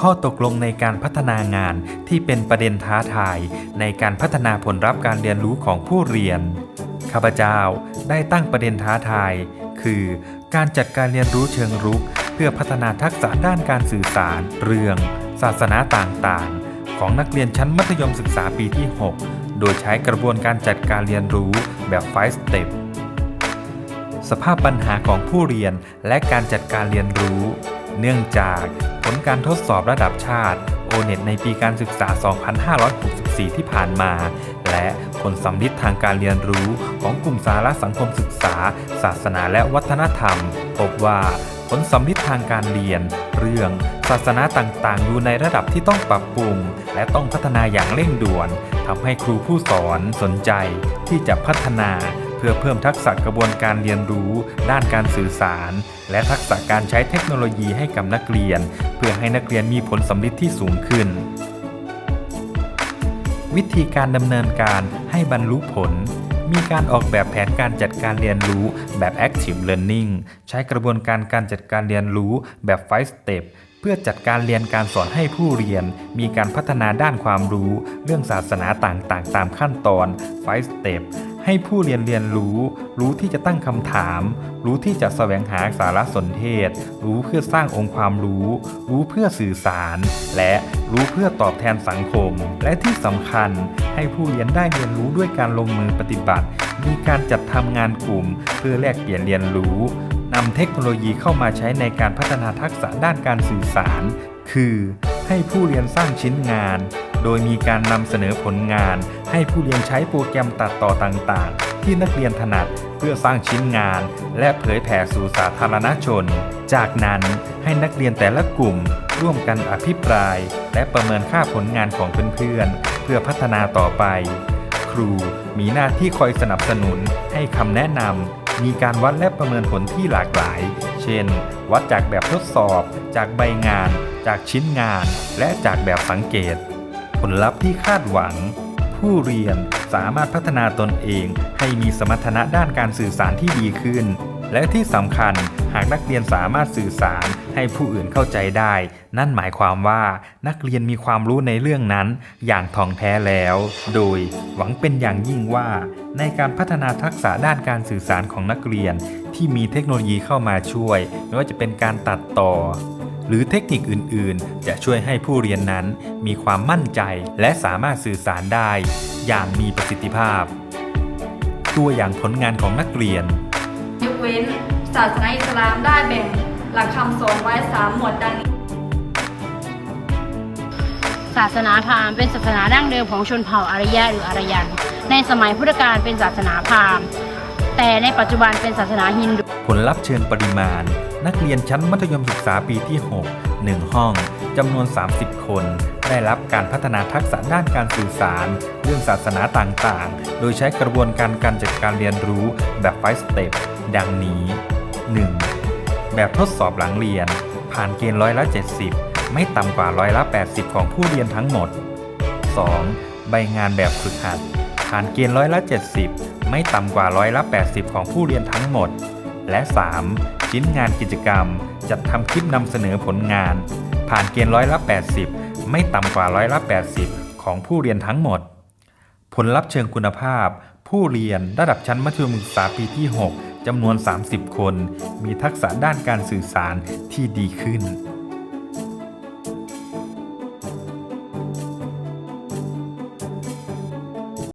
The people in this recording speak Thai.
ข้อตกลงในการพัฒนางานที่เป็นประเด็นท้าทายในการพัฒนาผลลัพธ์การเรียนรู้ของผู้เรียน ข้าพเจ้าได้ตั้งประเด็นท้าทาย คือการจัดการเรียนรู้เชิงรุก เพื่อพัฒนาทักษะด้านการสื่อสาร เรื่อง ศาสนาต่างๆ ของนักเรียนชั้นมัธยมศึกษาปีที่ 6 โดยใช้กระบวนการจัดการเรียนรู้แบบ 5 step สภาพปัญหาของผู้เรียนและการจัดการเรียนรู้ เนื่องจากผลการทดสอบระดับชาติโอเน็ตในปีการศึกษา 2564 ที่ผ่านมา และผลสำลิดทางการเรียนรู้ของกลุ่มสาระสังคมศึกษา ศาสนาและวัฒนธรรม พบว่าผลสำลิดทางการเรียน เรื่องศาสนาต่างๆ อยู่ในระดับที่ต้องปรับปรุง และต้องพัฒนาอย่างเร่งด่วนทำให้ครูผู้สอนสนใจที่จะพัฒนา เพื่อเพิ่มทักษะกระบวนการเรียนรู้ ด้านการสื่อสาร และทักษะการใช้เทคโนโลยีให้กับนักเรียน เพื่อให้นักเรียนมีผลสำลิดที่สูงขึ้น วิธีการดำเนินการให้บรรลุผลมีการออกแบบแผนการจัดการเรียนรู้แบบ Active Learning ใช้กระบวนการการจัดการเรียนรู้แบบ5 Step เพื่อจัดการเรียนการสอนให้ผู้เรียน มีการพัฒนาด้านความรู้ เรื่องศาสนาต่างๆ ตามขั้นตอน5 Step ให้ผู้เรียนเรียนรู้ รู้ที่จะตั้งคำถาม รู้ที่จะแสวงหาสารสนเทศ รู้เพื่อสร้างองค์ความรู้ รู้เพื่อสื่อสาร และรู้เพื่อตอบแทนสังคม และที่สำคัญให้ผู้เรียนได้เรียนรู้ด้วยการลงมือปฏิบัติ มีการจัดทำงานกลุ่ม เพื่อแลกเปลี่ยนเรียนรู้นำเทคโนโลยีเข้ามาใช้ในการพัฒนาทักษะด้านการสื่อสาร คือให้ผู้เรียนสร้างชิ้นงาน โดยมีการนำเสนอผลงาน ให้ผู้เรียนใช้โปรแกรมตัดต่อต่างๆ ที่นักเรียนถนัดเพื่อสร้างชิ้นงาน และเผยแผ่สู่สาธารณชน จากนั้นให้นักเรียนแต่ละกลุ่ม ร่วมกันอภิปราย และประเมินค่าผลงานของเพื่อนๆ เพื่อพัฒนาต่อไป ครูมีหน้าที่คอยสนับสนุนให้คำแนะนำมีการวัดและประเมินผลที่หลากหลาย เช่น วัดจากแบบทดสอบ จากใบงาน จากชิ้นงาน และจากแบบสังเกต ผลลัพธ์ที่คาดหวัง ผู้เรียนสามารถพัฒนาตนเอง ให้มีสมรรถนะด้านการสื่อสารที่ดีขึ้น และที่สำคัญหากนักเรียนสามารถสื่อสารให้ผู้อื่นเข้าใจได้ นั่นหมายความว่านักเรียนมีความรู้ในเรื่องนั้น อย่างท่องแท้แล้ว โดยหวังเป็นอย่างยิ่งว่า ในการพัฒนาทักษะด้านการสื่อสารของนักเรียน ที่มีเทคโนโลยีเข้ามาช่วย ไม่ว่าจะเป็นการตัดต่อ หรือเทคนิคอื่นๆ จะช่วยให้ผู้เรียนนั้นมีความมั่นใจและสามารถสื่อสารได้ อย่างมีประสิทธิภาพ ตัวอย่างผลงานของนักเรียน ยกเว้น ศาสนาอิสลามได้แบ่งหลักคำสอนไว้3หมวดดังนี้ ศาสนาพราหมณ์เป็นศาสนาดั้งเดิมของชนเผ่าอารยะหรืออารยัน ในสมัยพุทธกาลเป็นศาสนาพราหมณ์ แต่ในปัจจุบันเป็นศาสนาฮินดู ผลลัพธ์เชิงปริมาณ นักเรียนชั้นมัธยมศึกษาปีที่ 6 1 ห้องจำนวน 30 คน ได้รับการพัฒนาทักษะด้านการสื่อสาร เรื่องศาสนาต่างๆ โดยใช้กระบวนการการจัดการเรียนรู้แบบ5 step ดังนี้ 1. แบบทดสอบหลังเรียน ผ่านเกณฑ์ร้อยละ 70 ไม่ต่ำกว่าร้อยละ 80 ของผู้เรียนทั้งหมด 2. ใบงานแบบฝึกหัด ผ่านเกณฑ์ร้อยละ 70 ไม่ต่ำกว่าร้อยละ 80 ของผู้เรียนทั้งหมด และ 3. ชิ้นงานกิจกรรม จัดทำคลิปนำเสนอผลงาน ผ่านเกณฑ์ร้อยละ 80 ไม่ต่ำกว่าร้อยละ 80 ของผู้เรียนทั้งหมด ผลลัพธ์เชิงคุณภาพ ผู้เรียนระดับชั้นมัธยมศึกษาปีที่ 6จำนวน 30 คน มีทักษะด้านการสื่อสารที่ดีขึ้น